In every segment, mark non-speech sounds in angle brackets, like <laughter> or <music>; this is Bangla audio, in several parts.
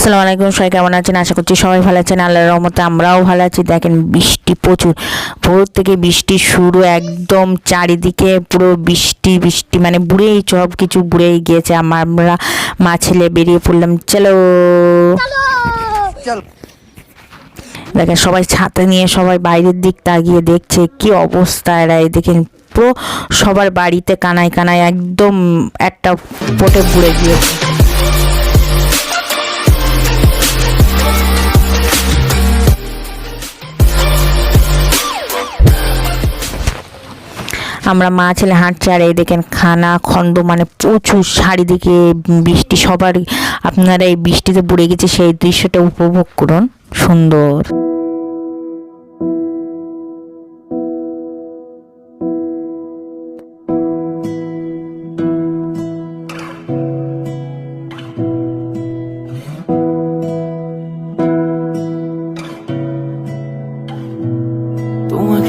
আসসালামু আলাইকুম সবাই কেমন আছেন? আশা করছি সবাই ভালো আছেন। আল্লাহর রহমতে আমরাও ভালো আছি। দেখেন বৃষ্টি প্রচুর। ভোর থেকে বৃষ্টি শুরু একদম চারিদিকে পুরো বৃষ্টি বৃষ্টি মানে বুড়েই সব কিছু বুড়েই গিয়েছে। আমরা মা ছেলে বেরিয়ে পড়লাম। চলো। দেখেন সবাই ছাতা নিয়ে সবাই বাইরের দিক তাকিয়ে দেখছে কি অবস্থা এরা। এই দেখেন পুরো সবার বাড়িতে কানায় কানায় একদম একটা পোটে বুড়ে গিয়েছে। আমরা মা ছেলে হাঁটছি আর এই দেখেন খানা খন্দ মানে প্রচুর চারিদিকে বৃষ্টি, সবার আপনারা এই বৃষ্টিতে পড়ে গেছে, সেই দৃশ্যটা উপভোগ করুন। সুন্দর।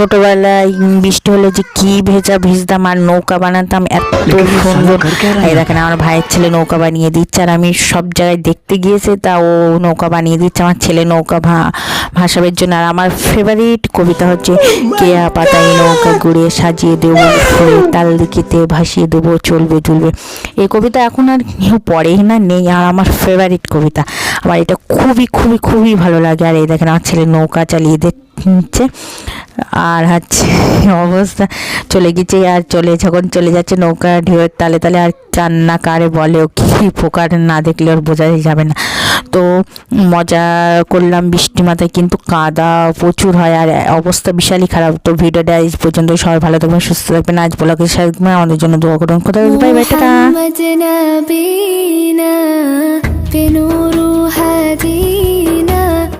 ছোটবেলায় বৃষ্টি হলে যে কি ভেজা ভিজতাম আর নৌকা বানাতাম এত সুন্দর। এই দেখেন আমার ভাইয়ের ছেলে নৌকা বানিয়ে দিচ্ছে আর আমি সব জায়গায় দেখতে গিয়েছে তা ও নৌকা বানিয়ে দিচ্ছে আমার ছেলে নৌকা ভা ভাসাবের জন্য। আর আমার ফেভারিট কবিতা হচ্ছে কেয়া পাতায় নৌকা গুড়িয়ে সাজিয়ে দেবো তাল দিকিতে ভাসিয়ে দেবো চলবে চলবে এই কবিতা এখন আর কেউ পড়েই না নেই। আর আমার ফেভারিট কবিতা আমার এটা খুবই খুবই খুবই ভালো লাগে। আর এই দেখেন, আমার ছেলে নৌকা চালিয়ে দিচ্ছে আর হচ্ছে <laughs> অবস্থা, চলে গেছে আর চলে, যখন চলে যাচ্ছে নৌকা ঢেউয়ের তালে তালে আর চান্না কারে বলে, ও কী পোকার না দেখলে ওর বোঝাই যাবে না। তো মজা করলাম বৃষ্টি মাথায়, কিন্তু কাদা প্রচুর হয় আর অবস্থা বিশালই খারাপ। তো ভিডিওটা এই পর্যন্ত, সবাই ভালো থাকবেন, সুস্থ থাকবেন। আজ বলাকে সাথে আমাদের জন্য দোয়া করুন। কোথায় বাই বাই টাটা।